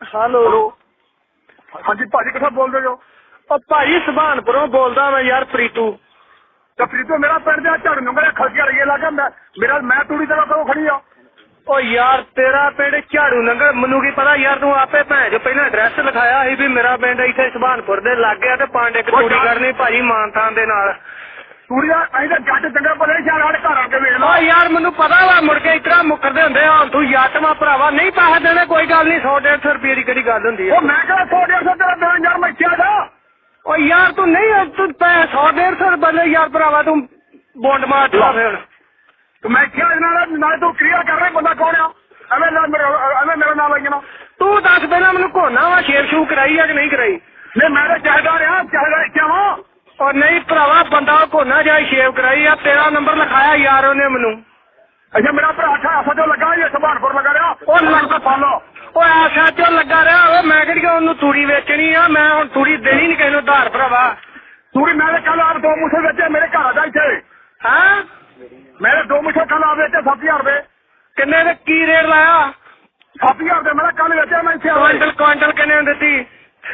Hello. ਹਾਂਜੀ ਭਾਜੀ ਕਿੱਥੋਂ ਬੋਲਦੇ ਜੋ ਉਹ ਭਾਈ ਸੁਭਾਨਪੁਰੋਂ ਬੋਲਦਾ ਮੈਂ ਯਾਰ ਪ੍ਰੀਤੂ। ਤੇ ਪ੍ਰੀਤੋ ਮੇਰਾ ਪਿੰਡ ਦੇ ਝੜ ਨੂੰ ਮੇਰੇ ਖਲਕੀਆ ਲਈਏ ਲੱਗਾ ਮੈਂ ਮੇਰਾ ਮੈਂ ਤੂੜੀ ਤੇ ਕੋਲ ਖੜੀ ਆ? ਉਹ ਯਾਰ ਤੇਰਾ ਪਿੰਡ ਝਾੜੂ ਨੰਗਲ ਮੈਨੂੰ ਕੀ ਪਤਾ ਯਾਰ ਤੂੰ ਆਪੇ ਭੈਣ ਜੋ ਪਹਿਲਾਂ ਐਡਰੈਸ ਲਿਖਾਇਆ ਸੀ ਵੀ ਮੇਰਾ ਪਿੰਡ ਇੱਥੇ ਸੁਭਾਨਪੁਰ ਦੇ ਲਾਗੇ ਆ ਤੇ ਪਾਂਡੇ ਕਤੂੜੀ ਕਰਨੀ ਭਾਜੀ ਮਾਨਤਾਨ ਦੇ ਨਾਲ। ਤੂੜੀ ਦਾ ਅਸੀਂ ਤਾਂ ਜੱਟ ਚੰਗਾ ਭਲੇ ਸ਼ਾਲ ਸਾਡੇ ਘਰ ਆ ਕੇ ਵੇਖ ਲਾ। ਓ ਯਾਰ ਮੈਨੂੰ ਪਤਾ ਵਾ ਮੁੜ ਕੇ ਇਤਰਾ ਮੁੱਕਰਦੇ ਹੁੰਦੇ ਆ। ਹੁਣ ਤੂੰ ਯੱਟ ਮਾ ਭਰਾਵਾ ਨਹੀਂ ਪੈਸੇ ਦੇਣੇ ਕੋਈ ਗੱਲ ਨਹੀਂ 100 150 ਰੁਪਏ ਦੀ ਕਿਹੜੀ ਗੱਲ ਹੁੰਦੀ ਆ? ਉਹ ਮੈਂ ਕਿਹਾ 100 150 ਤੇਰਾ ਦੇਣ ਯਾਰ ਮੈਂ ਇੱਥੇ ਆ ਜਾ। ਓ ਯਾਰ ਤੂੰ ਨਹੀਂ ਤੂੰ 100 150 ਰੁਪਏ ਯਾਰ ਭਰਾਵਾ ਤੂੰ ਬੌਂਡ ਮਾਰ ਲਾ। ਫਿਰ। ਤੇ ਮੈਂ ਇੱਥੇ ਆ ਨਾਲ ਨਾਲ ਤੂੰ ਕ੍ਰਿਆ ਕਰ ਰਿਹਾ ਬੰਦਾ ਕੌਣ ਆ? ਐਵੇਂ ਨਾ ਮੇਰਾ ਐਵੇਂ ਮੇਰਾ ਨਾਮ ਲਾਈ ਜਾਣਾ ਤੂੰ ਦੱਸ ਪਹਿਲਾਂ ਮੈਨੂੰ ਕੋਨਾ ਵਾ ਸ਼ੇਰ ਸ਼ੂ ਕਰਾਈ ਆ ਕਿ ਨਹੀਂ ਕਰਾਈ? ਨਹੀਂ ਮੈਂ ਤਾਂ ਚਾਹਦਾ ਰਿਹਾ ਚਾਹਦਾ ਇੱਥੇ ਆਵਾਂ। ਔਰ ਨਹੀਂ ਭਰਾਵਾ ਬੰਦਾ ਕੋਨਾ ਜਾਈ ਸ਼ੇਵ ਕਰਾਈ ਆ ਤੇਰਾ ਨੰਬਰ ਲਿਖਾਇਆ ਯਾਰ ਉਹਨੇ ਮੈਨੂੰ। ਅੱਛਾ ਮੇਰਾ ਭਰਾ ਅੱਛਾ ਅਸਾ ਜੋ ਲੱਗਾ ਇਹ ਸੁਭਾਨਪੁਰ ਲੱਗਾ ਰਿਹਾ। ਉਹ ਲੱਗ- ਲੱਗ ਫੜ ਲਓ। ਓ ਐਸਾ ਚੋ ਲੱਗਾ ਰਿਹਾ? ਓ ਮੈਂ ਕਿਹੜੀ ਉਹਨੂੰ ਤੂੜੀ ਵੇਚਣੀ ਆ ਮੈਂ ਹੁਣ ਤੂੜੀ ਦੇਣੀ ਨਹੀਂ ਕਿਸੇ ਨੂੰ ਧਾਰ ਭਰਾਵਾ। ਤੂੜੀ ਮੈਂ ਕੱਲ ਆਪ ਦੋ ਮੁੱਠੇ ਵੇਚੇ ਮੇਰੇ ਘਰ ਦਾ ਇੱਥੇ। ਹਾਂ? ਮੇਰੇ ਦੋ ਮੁੱਠੇ ਕੱਲ ਆ ਵੇਚੇ 7000 ਰੁਪਏ। ਕਿੰਨੇ ਦੇ ਕੀ ਰੇਟ ਲਾਇਆ? 7000 ਰੁਪਏ ਮੈਂ ਕੱਲ ਵੇਚਿਆ ਮੈਂ ਇੱਥੇ ਆ ਕੁਆਂਟਲ ਕੁਆਂਟਲ ਕਿੰਨੇ ਦੀ ਦਿੱਤੀ?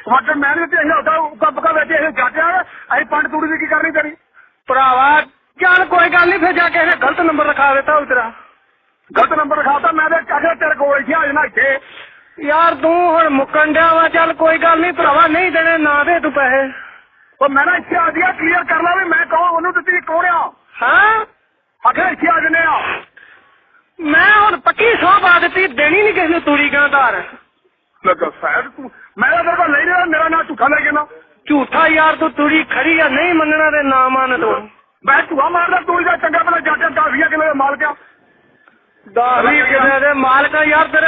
ਤੁਹਾਡੇ ਮੈਂ ਨਹੀਂ ਤੇ ਅਸੀਂ ਹੁੰਦਾ ਕੱਪ ਕਾ ਵੇਚੇ ਇਹ ਜਾਟਿਆ ਅਸੀਂ ਪੰਡ ਤੂੜੀ ਦੀ ਕੀ ਕਰਨੀ ਤੇਰੀ? ਭਰਾਵਾ, ਚੱਲ ਕੋਈ ਗੱਲ ਨਹੀਂ ਫਿਰ ਜਾ ਕੇ ਇਹਨੇ ਗਲਤ ਨੰਬਰ ਲਿਖਾ ਦਿੱਤਾ ਉਹ ਤੇਰਾ ਗਲਤ ਨੰਬਰ ਲਿਖਾਤਾ ਮੈਂ ਤੇ ਕਹੇ ਤੇਰੇ ਕੋਲ ਇੱਥੇ ਆ ਇੱਥੇ। ਯਾਰ ਤੂੰ ਹੁਣ ਮੁੱਕਣ ਡਿਆ ਵਾ, ਚੱਲ ਕੋਈ ਗੱਲ ਨਹੀਂ ਭਰਾਵਾ ਨਹੀਂ ਦੇਣੇ, ਨਾ ਦੇ ਤੂੰ ਪੈਸੇ। ਉਹ ਮੈਂ ਨਾ ਇੱਥੇ ਆ ਗਿਆ ਕਲੀਅਰ ਕਰ ਲਾ ਵੀ ਮੈਂ ਕਹੋ ਉਹਨੂੰ ਦਿੱਤੀ ਕੌਣ ਆ? ਹਾਂ? ਆਖੇ ਇੱਥੇ ਆ ਜਨੇ ਆ। ਮੈਂ ਹੁਣ ਪੱਕੀ ਸੌ ਪਾ ਦਿੱਤੀ, ਦੇਣੀ ਨਹੀਂ ਕਿਸੇ ਨੂੰ ਤੂੜੀ ਗਾਂ ਧਾਰ ਲੱਗਾ ਫੈਦ ਤੂੰ, ਮੈਂ ਤਾਂ ਤੇਰੇ ਕੋਲ ਲੈ ਲਿਆ ਮੇਰਾ ਨਾਂ ਝੂਠਾ ਲੈ ਕੇ ਨਾ ਝੂਠਾ ਯਾਰ ਤੂੰ ਤੂੜੀ ਖੜੀ ਆ ਨਹੀਂ ਮੰਨਣਾ ਤੇ ਨਾ ਮੰਨ ਤੂੰ। ਮੈਂ ਧੂਆ ਮਾਰਦਾ ਤੂੜੀ ਦਾ ਚੰਗਾ ਭਲਾ ਜਾਟਿਆ 10 20 ਕਿਲੋ ਦਾ ਮਾਲਕ ਆ? ਦਾਵੀ ਕਿਨੇ ਦੇ ਮਾਲਕ ਆ ਯਾਰ ਤੇਰੇ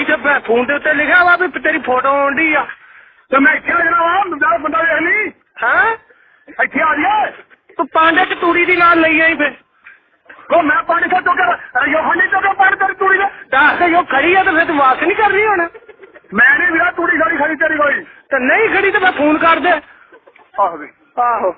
ਇੱਥੇ ਫੋਨ ਦੇ ਉੱਤੇ ਲਿਖਿਆ ਵਾ ਵੀ ਤੇਰੀ ਫੋਟੋ ਆਉਂਦੀ ਆ। ਤੇ ਮੈਂ ਇੱਥੇ ਜਾਣਾ ਵਾ ਮੇਰਾ ਬੰਦਾ ਵੇਖ ਲਈ। ਹਾਂ? ਇੱਥੇ ਆ ਜਾ ਤੂੰ ਪਾਂਡੇ ਚ ਤੂੜੀ ਦੀ ਨਾਲ ਲਈ ਆਈ ਫੇ। ਕੋ ਮੈਂ ਪਾਣੀ ਤੋਂ ਚੋਕਰ ਯੋਹਾਨੀ ਤੋਂ ਪਾਣੀ ਤੇਰੀ ਤੂੜੀ ਦਾ? ਦੱਸ ਜੋ ਖੜੀ ਆ ਤੇ ਫਿਰ ਤੂੰ ਵਾਸ ਨਹੀਂ ਕਰਨੀ ਹੁਣ? ਮੈਂ ਨਹੀਂ ਵੀਰਾ ਤੂੜੀ ਸਾਰੀ ਖੜੀ ਤੇਰੀ ਕੋਈ। ਤੇ ਨਹੀਂ ਖੜੀ ਤੇ ਮੈਂ ਫੋਨ ਕਰ ਦੇ। ਆਹੋ ਵੀ ਆਹੋ।